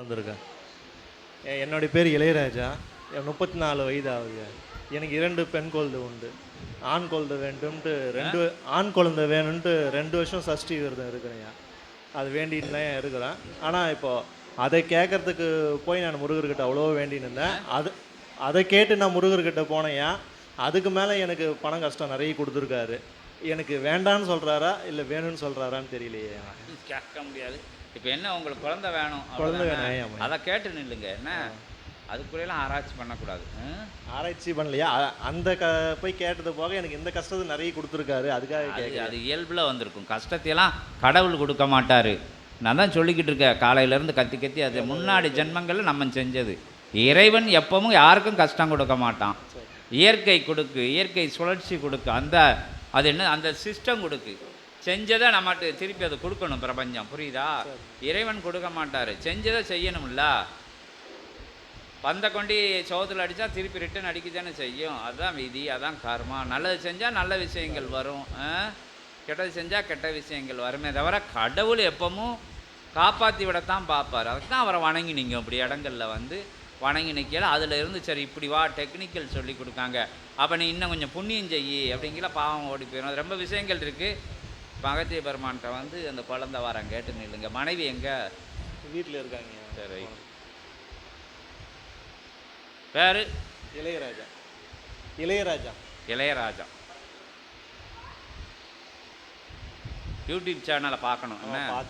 வந்திருக்கேன். என்னுடைய பேர் இளையராஜா. என் முப்பத்தி நாலு வயது ஆகுது எனக்கு இரண்டு பெண் குழந்தை உண்டு. ஆண் குழந்தை வேண்டும்ட்டு ரெண்டு ஆண் குழந்தை வேணும்ட்டு ரெண்டு வருஷம் சஷ்டி விரதம் இருக்கிறேன். அது வேண்டின்னு தான் இருக்கிறேன். ஆனால் இப்போது அதை கேட்கறதுக்கு போய் நான் முருகர்கிட்ட அவ்வளோ வேண்டின்னு இருந்தேன். அது அதை கேட்டு நான் முருகர்கிட்ட போனேன். அதுக்கு மேலே எனக்கு பணம் கஷ்டம் நிறைய கொடுத்துருக்காரு. எனக்கு வேண்டான்னு சொல்கிறாரா இல்லை வேணும்னு சொல்கிறாரான்னு தெரியலையே. கேட்க முடியாது. இப்போ என்ன உங்களுக்கு குழந்தை வேணும் குழந்தை. அதை கேட்டு நில்லுங்க. என்ன? அதுக்குள்ளேலாம் ஆராய்ச்சி பண்ணக்கூடாது? ஆராய்ச்சி பண்ணலையா? அந்த க போய் கேட்டது போக எனக்கு இந்த கஷ்டத்தை நிறைய கொடுத்துருக்காரு. அதுக்காக அது இயல்பில் வந்திருக்கும். கஷ்டத்தையெல்லாம் கடவுள் கொடுக்க மாட்டார். நான் தான் சொல்லிக்கிட்டு இருக்கேன். காலையிலேருந்து கத்தி கத்தி அது முன்னாடி ஜென்மங்களில் நம்ம செஞ்சது. இறைவன் எப்பவும் யாருக்கும் கஷ்டம் கொடுக்க மாட்டான். இயற்கை கொடுக்கு இயற்கை சுழற்சி கொடுக்கு. அந்த அது என்ன? அந்த சிஸ்டம் கொடுக்கு. செஞ்சதை நம்மட்டு திருப்பி அதை கொடுக்கணும் பிரபஞ்சம். புரியுதா? இறைவன் கொடுக்க மாட்டார். செஞ்சதை செய்யணும்ல. பந்தை கொண்டு சோத்துல அடித்தா திருப்பி ரிட்டன் அடிக்க தானே செய்யும். அதுதான் விதி அதான் கர்மா. நல்லது செஞ்சால் நல்ல விஷயங்கள் வரும். ஆ? கெட்டது செஞ்சால் கெட்ட விஷயங்கள் வருமே தவிர கடவுள் எப்பவும் காப்பாற்றி விடத்தான் பார்ப்பார். அதுக்கு தான் அவரை வணங்கினீங்க இப்படி இடங்கள்ல வந்து வணங்கி நிற்கல அதில் இருந்து சரி இப்படி வா டெக்னிக்கல் சொல்லி கொடுக்காங்க. அப்போ நீ இன்னும் கொஞ்சம் புண்ணியம் செய்யி அப்படிங்கிற பாவம் ஓடி போயிடும் அது ரொம்ப விஷயங்கள் இருக்குது அகத்திய பெருமான்கிட்ட வந்து அந்த குழந்தை வரேன் கேட்டு நில்லுங்க. மனைவி எங்கே? வீட்டில் இருக்காங்க. சரி. பேர்? இளையராஜா. இளையராஜா. இளையராஜா. யூடியூப் சேனலை பார்க்கணும். என்ன?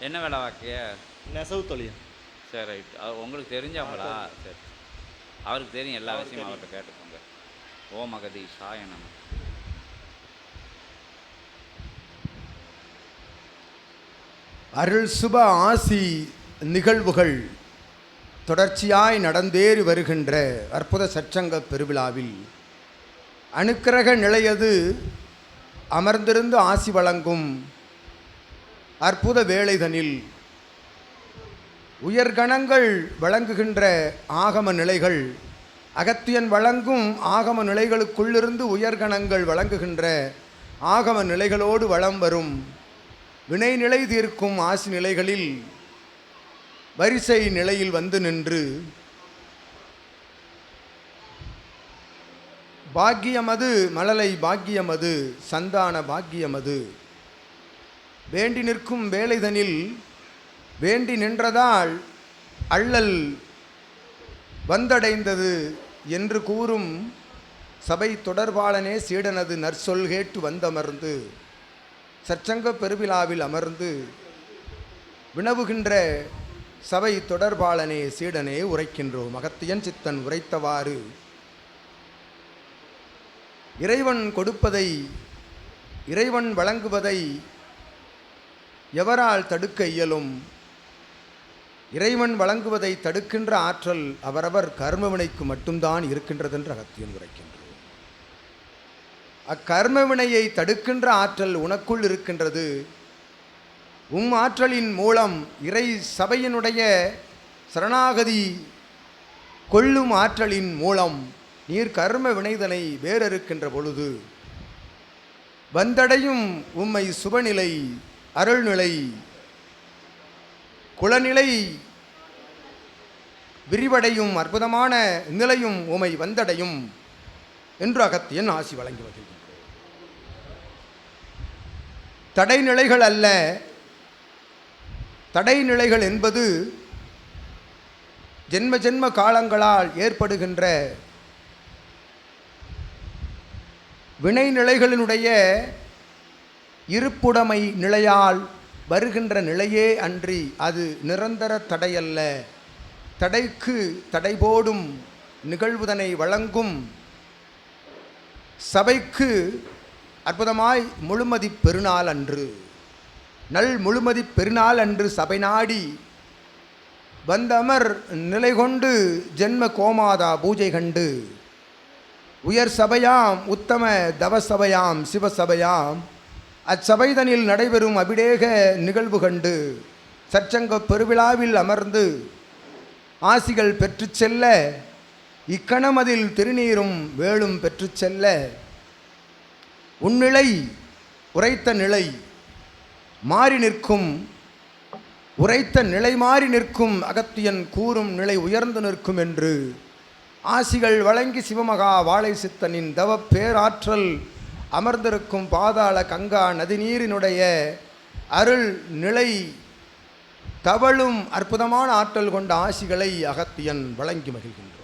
என்ன வேலை வாக்கிய? நெசவு தொழில். சரி ரைட். உங்களுக்கு தெரிஞ்சவங்களா? சரி. அவருக்கு தெரியும் எல்லா விஷயமும் அவர்கிட்ட கேட்டுக்கோங்க. ஓ மகதி சாயனம் அருள் சுப ஆசி நிகழ்வுகள் தொடர்ச்சியாய் நடந்தேறி வருகின்ற அற்புத சற்றங்க பெருவிழாவில் அனுக்கிரக நிலையது அமர்ந்திருந்து ஆசி வழங்கும் அற்புத வேலைதனில் உயர்கணங்கள் வழங்குகின்ற ஆகம நிலைகள் அகத்தியன் வழங்கும் ஆகம நிலைகளுக்குள்ளிருந்து உயர்கணங்கள் வழங்குகின்ற ஆகம நிலைகளோடு வலம் வரும் வினை நிலை தீர்க்கும் ஆசி நிலைகளில் வரிசை நிலையில் வந்து நின்று பாக்கியமது மழலை பாக்கியமது சந்தான பாக்கியமது. வேண்டி நிற்கும் வேலைதனில் வேண்டி நின்றதால் அள்ளல் வந்தடைந்தது என்று கூறும் சபை தொடர்பாளனே சீடனது நற்சொல் கேட்டு வந்தமர்ந்து. சச்சங்க பெருவிழாவில் அமர்ந்து வினவுகின்ற சபை தொடர்பாளனே சீடனே உரைக்கின்றோம். அகத்தியன் சித்தன் உரைத்தவாறு இறைவன் கொடுப்பதை இறைவன் வழங்குவதை எவரால் தடுக்க இயலும்? இறைவன் வழங்குவதை தடுக்கின்ற ஆற்றல் அவரவர் கர்மவினைக்கு மட்டும்தான் இருக்கின்றதென்று அகத்தியன் உரைக்கின்றார் அக்கர்ம வினையை தடுக்கின்ற ஆற்றல் உனக்குள் இருக்கின்றது. உம் ஆற்றலின் மூலம் இறை சபையினுடைய சரணாகதி கொள்ளும் ஆற்றலின் மூலம் நீர் கர்ம வினைதனை வேறறுக்கின்ற பொழுது வந்தடையும் உம்மை சுபநிலை அருள்நிலை குலநிலை விரிவடையும் அற்புதமான நிலையும் உமை வந்தடையும். என்று அகத்தியன் ஆசி வழங்கி தடைநிலைகள் அல்ல. தடைநிலைகள் என்பது ஜென்ம ஜென்ம காலங்களால் ஏற்படுகின்ற வினைநிலைகளினுடைய இருப்புடைமை நிலையால் வருகின்ற நிலையே அன்றி அது நிரந்தர தடையல்ல. தடைக்கு தடை போடும் நிகழ்வுதனை வழங்கும் சபைக்கு அற்புதமாய் முழுமதி பெருநாள் அன்று. நல் முழுமதி பெருநாள் அன்று சபை நாடி வந்தமர் நிலை கொண்டு ஜென்ம கோமாதா பூஜை கண்டு. உயர் சபையாம் உத்தம தவசபையாம் சிவசபையாம் அச்சபைதனில் நடைபெறும் அபிடேக நிகழ்வு கண்டு. சற்சங்க பெருவிழாவில் அமர்ந்து ஆசிகள் பெற்று செல்ல இக்கணமதில் திருநீரும் வேளும் பெற்று செல்ல உன்னிலை உரைத்த நிலை மாறி நிற்கும் உரைத்த நிலை மாறி நிற்கும் அகத்தியன் கூறும் நிலை உயர்ந்து நிற்கும் என்று ஆசிகள் வழங்கி சிவமகா வாழை சித்தனின் தவ பேராற்றல் அமர்ந்திருக்கும் பாதாள கங்கா நதிநீரினுடைய அருள் நிலை தவழும் அற்புதமான ஆற்றல் கொண்ட ஆசிகளை அகத்தியன் வழங்கி மகிழ்கின்றார்